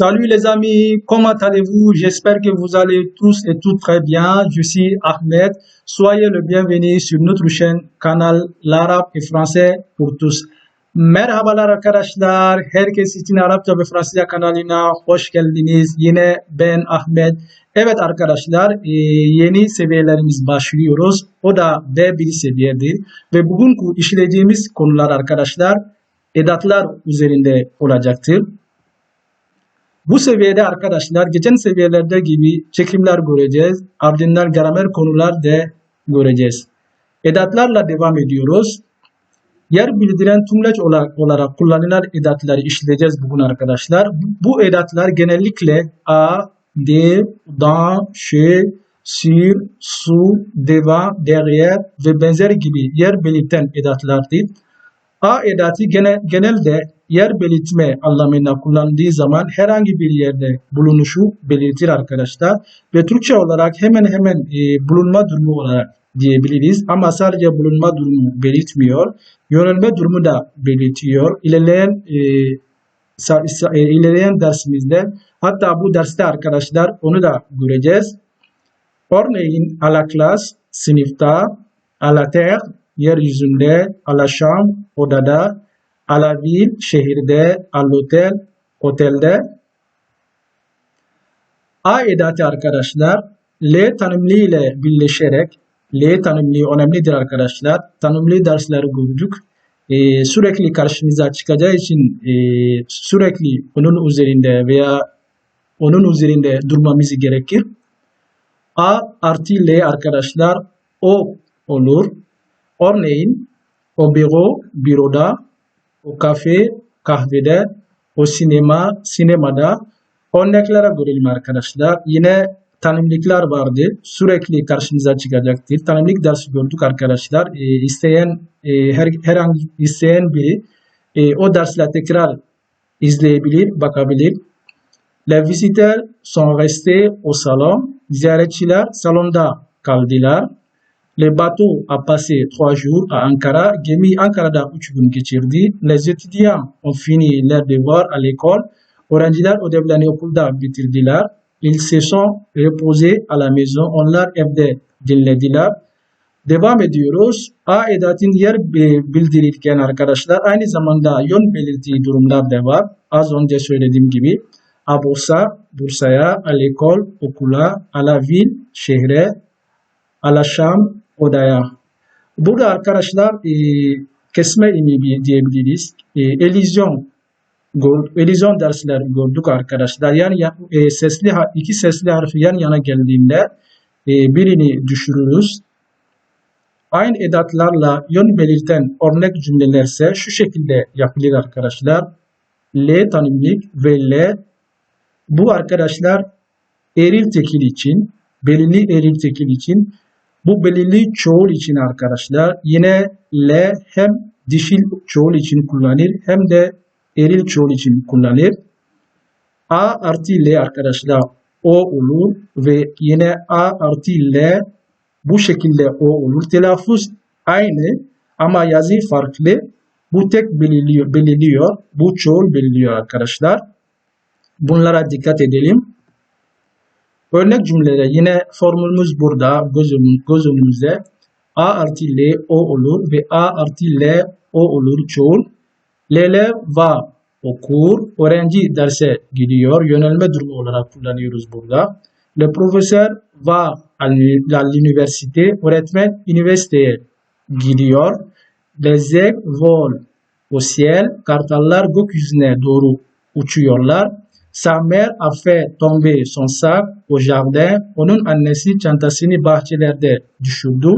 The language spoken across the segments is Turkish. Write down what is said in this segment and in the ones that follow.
Salut les amis, comment allez-vous? J'espère que vous allez tous et toutes très bien. Je suis Ahmed. Soyez le bienvenu sur notre chaîne kanal l'Arabe et Français pour tous. Merhabalar arkadaşlar. Herkes için Arapça ve Fransızca kanalına hoş geldiniz. Yine ben Ahmet. Evet arkadaşlar e, yeni seviyelerimiz başlıyoruz. O da B1 seviyedir. Ve bugün işleyeceğimiz konular arkadaşlar edatlar üzerinde olacaktır. Bu seviyede arkadaşlar geçen seviyelerde gibi çekimler göreceğiz. Ardından gramer konular da göreceğiz. Edatlarla devam ediyoruz. Yer bildiren tümleç olarak, kullanılan edatları işleyeceğiz bugün arkadaşlar. Bu edatlar genellikle a, de, dans, chez, sur, sous, devant, derrière ve benzer gibi yer belirten edatlardır. A edatı gene, genelde yer belirtme anlamına kullandığı zaman herhangi bir yerde bulunuşu belirtir arkadaşlar. Ve Türkçe olarak hemen hemen e, bulunma durumu olarak diyebiliriz. Ama sadece bulunma durumu belirtmiyor. Yönelme durumu da belirtiyor. İlerleyen e, e, ilerleyen dersimizde hatta bu derste arkadaşlar onu da göreceğiz. Örneğin à la classe, sınıfta, à la terre, yeryüzünde, à la chambre, odada, à la ville, şehirde, à l'hôtel, otelde. A edatı arkadaşlar L tanımlı ile birleşerek L tanımlı önemlidir arkadaşlar. Tanımlı dersleri gördük. Ee, sürekli karşınıza çıkacağı için e, sürekli onun üzerinde veya onun üzerinde durmamız gerekir. A artı L arkadaşlar o olur. Örneğin o büro, büroda, o kafe, kahvede, o sinema, sinemada örneklere görelim arkadaşlar. Yine tanımlıklar vardı. Sürekli karşınıza çıkacaktır. Tanımlık dersi gördük arkadaşlar. E, isteyen e, her, herhangi isteyen biri e, o dersle tekrar izleyebilir, bakabilir. Les visiteurs sont restés au salon. Ziyaretçiler salonda kaldılar. Le bateau a passé trois jours à Ankara. Gemi Ankara'da üç gün geçirdi. Les étudiants ont fini leurs devoirs à l'école. Öğrenciler ödevlerini okulda bitirdiler. Ils se sont reposés à la maison. Onlar evde dinlediler. Devam ediyoruz. A edatın yer bildirirken arkadaşlar aynı zamanda yön belirttiği durumlar da var. Az önce söylediğim gibi. A Bursa, Bursa'ya, à l'école, okula, à la ville, şehre, à la chambre, odaya. Burada arkadaşlar e, kesme imi diyebiliriz. E, elizyon elizyon dersler gördük arkadaşlar. Yani e, sesli iki sesli harfi yan yana geldiğinde e, birini düşürürüz. Aynı edatlarla yön belirten örnek cümlelerse şu şekilde yapılır arkadaşlar. L tanımlık ve L bu arkadaşlar eril tekil için, belirli eril tekil için bu belirli çoğul için arkadaşlar yine L hem dişil çoğul için kullanılır hem de eril çoğul için kullanılır. A artı L arkadaşlar O olur ve yine A artı L bu şekilde O olur. Telaffuz aynı ama yazı farklı. Bu tek belirliyor, belirliyor. Bu çoğul belirliyor arkadaşlar. Bunlara dikkat edelim. Örnek cümlede yine formülümüz burada göz, göz önümüzde. A artı L O olur ve A artı L O olur çoğul. L'ler va okur. Öğrenci derse gidiyor. Yönelme durumu olarak kullanıyoruz burada. Le professeur va à l'université. Öğretmen üniversiteye gidiyor. Les volent au ciel. Kartallar gökyüzüne doğru uçuyorlar. Sa mère a fait tomber son sac au jardin. Onun annesi çantasını bahçelerde düşürdü.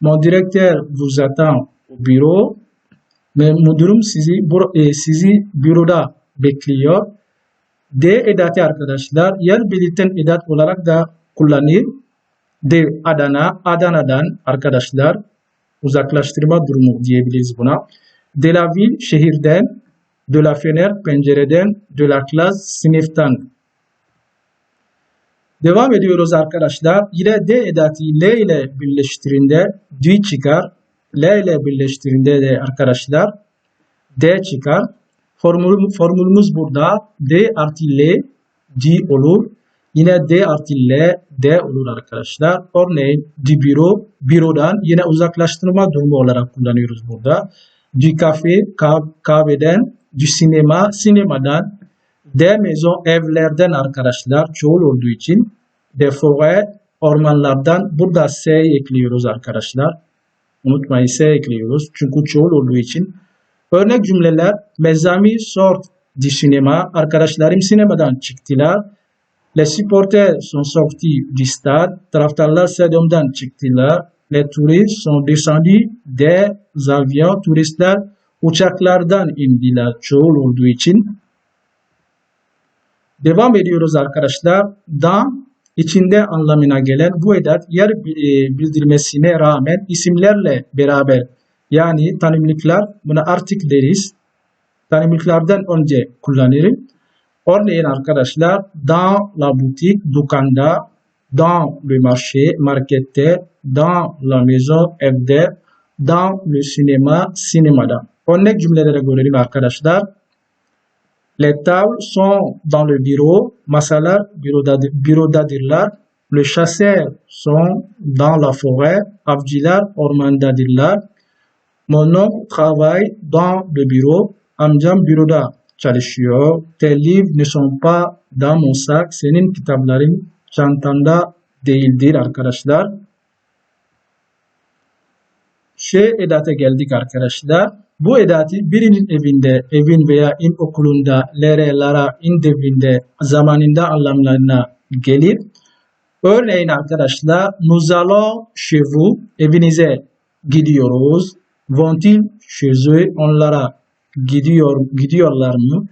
Mon directeur vous attend au bureau. Ve müdürüm sizi, e, sizi büroda bekliyor. D edatı arkadaşlar yer belirten edat olarak da kullanılır. D Adana, Adana'dan arkadaşlar uzaklaştırma durumu diyebiliriz buna. De la ville şehirden, de la fenêtre pencereden, de la classe sınıftan. Devam ediyoruz arkadaşlar. Yine D edatı L ile birleştirinde D çıkar. L ile birleştirinde de arkadaşlar D çıkar. Formül, formülümüz burada D artı L di olur. Yine D artı L, D olur arkadaşlar. Örneğin di büro, bürodan yine uzaklaştırma durumu olarak kullanıyoruz burada. Du kafe, kahveden, du sinema, sinemadan, de maison, evlerden arkadaşlar çoğul olduğu için de forêt, ormanlardan burada S ekliyoruz arkadaşlar. Unutmayın S ekliyoruz. Çünkü çoğul olduğu için. Örnek cümleler. Mes amis sortent du cinéma. Arkadaşlarım sinemadan çıktılar. Les supporters sont sortis du stade. Taraftarlar stadyumdan çıktılar. Les touristes sont descendus des avions. Turistler uçaklardan indiler çoğul olduğu için. Devam ediyoruz arkadaşlar. Dans içinde anlamına gelen bu edat yer e, bildirmesine rağmen isimlerle beraber yani tanımlıklar buna artik deriz. Tanımlıklardan önce kullanırım. Örneğin arkadaşlar dans la boutique, dukanda, dans le marché, markette, dans la maison, evde, dans le cinéma, sinemada. Örnek cümlelere görelim arkadaşlar. Les tables sont dans le bureau, masalar bürodadırlar. Le chasseur sont dans la forêt, avcılar ormandadirler. Mon oncle travaille dans le bureau, amcam büroda çalışıyor. Tes livres ne sont pas dans mon sac, senin kitapların çantanda değildir arkadaşlar. Şey edata geldik arkadaşlar. Bu edatı birinin evinde, evin veya in okulunda, lere, lara, in devrinde, zamanında anlamlarına gelir. Örneğin arkadaşlar, nous allons chez vous, evinize gidiyoruz. Vont-ils chez eux, onlara gidiyor, gidiyorlar mı?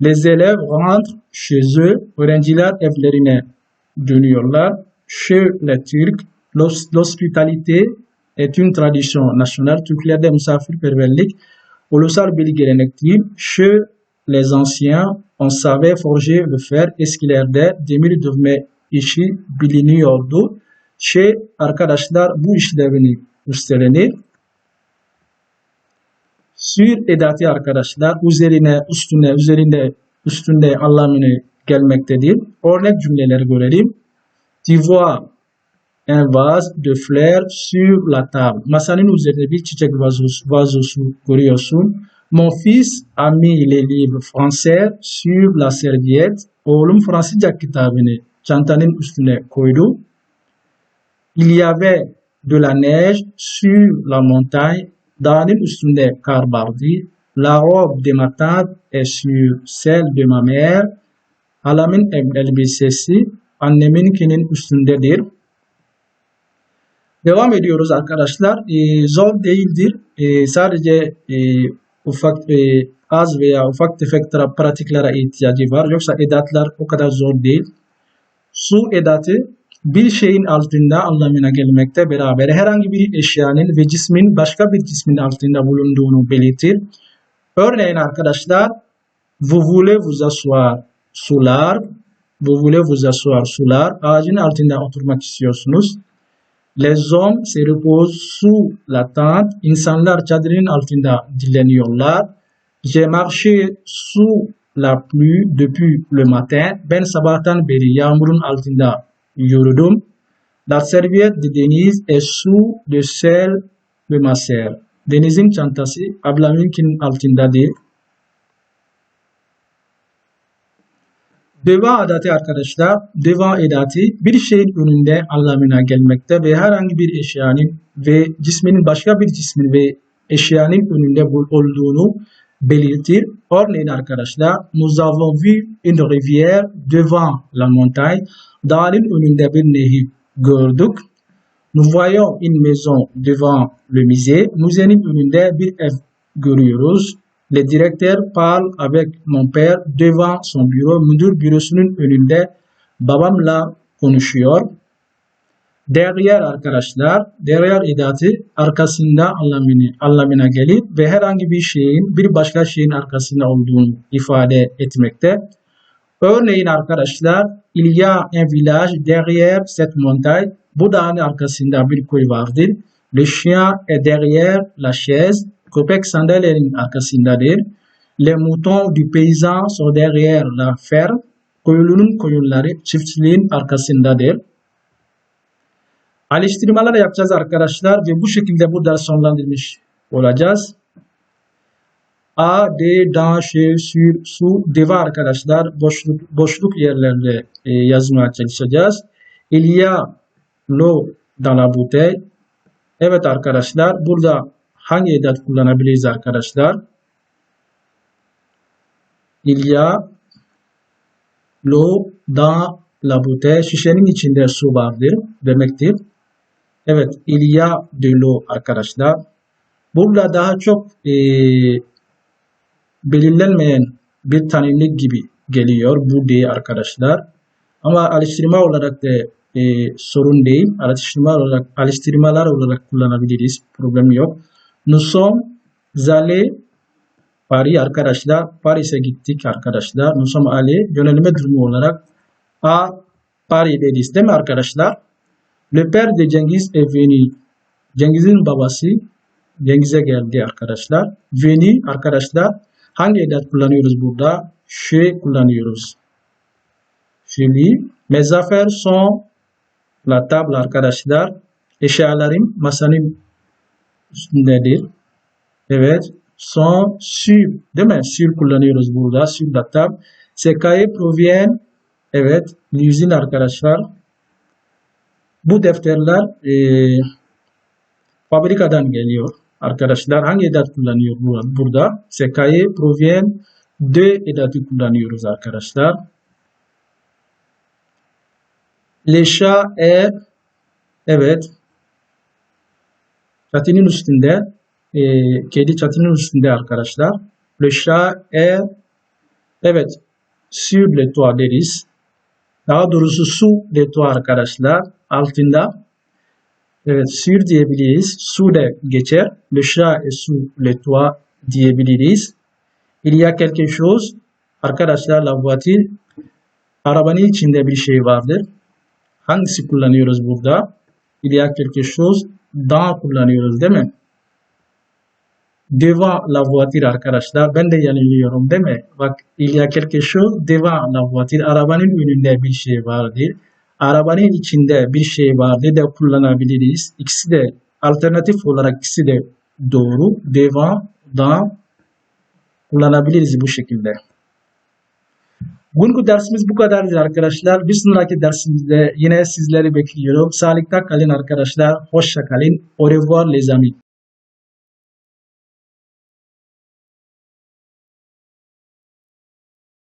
Les élèves rentrent chez eux, öğrenciler evlerine dönüyorlar. Chez les Turcs, l'hospitalité est une tradition nationale. Türklerde misafirperverlik ulusal bir gelenektir. Chez les anciens, on savait forger le fer. Eskilerde demir dövme işi biliniyordu. Şey arkadaşlar bu işlevini üstlenir. Sur edatı arkadaşlar üzerine, üstüne, üzerinde, üstünde anlamını gelmektedir. Örnek cümleleri görelim. Vois un vase de fleurs sur la table. Masanın üzerinde bir çiçek vazosu, vazosu görüyorsun. Mon fils a mis les livres français sur la serviette. Oğlum Fransızca kitabını çantanın üstüne koydu. Il y avait de la neige sur la montagne. Dağın üstünde kar vardı. La robe de ma tante est sur celle de ma mère. Halamın elbisesi anneminkinin üstündedir. Devam ediyoruz arkadaşlar. E, zor değildir. E, sadece e, ufak e, az veya ufak tefek pratiklere ihtiyacı var. Yoksa edatlar o kadar zor değil. Su edatı bir şeyin altında anlamına gelmekte beraber herhangi bir eşyanın ve cismin başka bir cismin altında bulunduğunu belirtir. Örneğin arkadaşlar vous voulez vous asseoir sular vous voulez vous asseoir sular ağacın altında oturmak istiyorsunuz. Les hommes se reposent sous la tente. İnsanlar çadırın altında dinleniyorlar. J'ai marché sous la pluie depuis le matin. Ben sabahtan beri yağmurun altında yürüdüm. La serviette de Denise est sous le celle de ma sœur. Deniz'in çantası ablamınkinin altındadır. Deva edatı arkadaşlar, deva edatı bir şeyin önünde anlamına gelmekte ve herhangi bir eşyanın ve cisminin başka bir cismin ve eşyanın önünde olduğunu belirtir. Örneğin arkadaşlar, nous avons vu une rivière devant la montagne. Dağın önünde bir nehir gördük. Nous voyons une maison devant le musée. Müzenin önünde bir ev görüyoruz. Le directeur parle avec mon père devant son bureau. Müdür bürosunun önünde babamla konuşuyor. Derrière arkadaşlar, derrière edatı arkasında anlamını, anlamına gelir ve herhangi bir şeyin bir başka şeyin arkasında olduğunu ifade etmekte. Örneğin arkadaşlar, il y a un village derrière cette montagne. Bu dağın arkasında bir köy vardır. Le chien est derrière la chaise. Köpek sandalyenin arkasındadır. Les moutons du paysan sont derrière la ferme. Koyunun koyunları çiftçiliğin arkasındadır. Alıştırmalar yapacağız arkadaşlar ve bu şekilde bu ders sonlandırmış olacağız. A, D, dans, chez, sur, su, deva arkadaşlar boşluk, boşluk yerlerde e, yazmaya çalışacağız. Il y a l'eau dans la bouteille. Evet arkadaşlar burada hangi edat kullanabiliriz arkadaşlar? Il y a l'eau la bouteille. Şişenin içinde su vardır demektir. Evet, il y a de l'eau arkadaşlar. Burada daha çok e, belirlenmeyen bir tanımlık gibi geliyor bu diye arkadaşlar. Ama alıştırma olarak da e, sorun değil. Alıştırma olarak, alıştırmalar olarak kullanabiliriz. Problem yok. Nous sommes allés Paris arkadaşlar. Paris'e gittik arkadaşlar. Nous sommes allés yönelme durumu olarak a Paris dediniz değil mi arkadaşlar? Le père de Cengiz est venu. Cengiz'in babası Cengiz'e geldi arkadaşlar. Veni arkadaşlar hangi edat kullanıyoruz burada? She kullanıyoruz. Şimdi mes affaires la table arkadaşlar. Eşyalarım masanın üstündedir. Evet. Sont sur değil mi? Sur kullanıyoruz burada. Sur. Ces cahiers proviennent evet l'usine arkadaşlar. Bu defterler e, fabrikadan geliyor arkadaşlar. Hangi edat kullanıyor bu- burada? Cahiers proviennent de edatı kullanıyoruz arkadaşlar. Chats est evet çatının üstünde e, kedi çatının üstünde arkadaşlar. Le chat est evet sur le toit deriz. Daha doğrusu su le toit arkadaşlar. Altında evet sur diyebiliriz. Su de geçer. Le chat est sur le toit diyebiliriz. Il y a quelque chose arkadaşlar la voiture arabanın içinde bir şey vardır. Hangisi kullanıyoruz burada? Il y a quelque chose dans kullanıyoruz değil mi? Devant la voiture arkadaşlar. Ben de yanılıyorum değil mi? Bak il y a quelque chose devant la voiture. Arabanın önünde bir şey vardır. Arabanın içinde bir şey vardır de kullanabiliriz. İkisi de alternatif olarak ikisi de doğru. Devant, dans kullanabiliriz bu şekilde. Bugünkü dersimiz bu kadardır arkadaşlar. Bir sonraki dersimizde yine sizleri bekliyorum. Sağlıkta kalın arkadaşlar. Hoşça kalın. Au revoir les amis.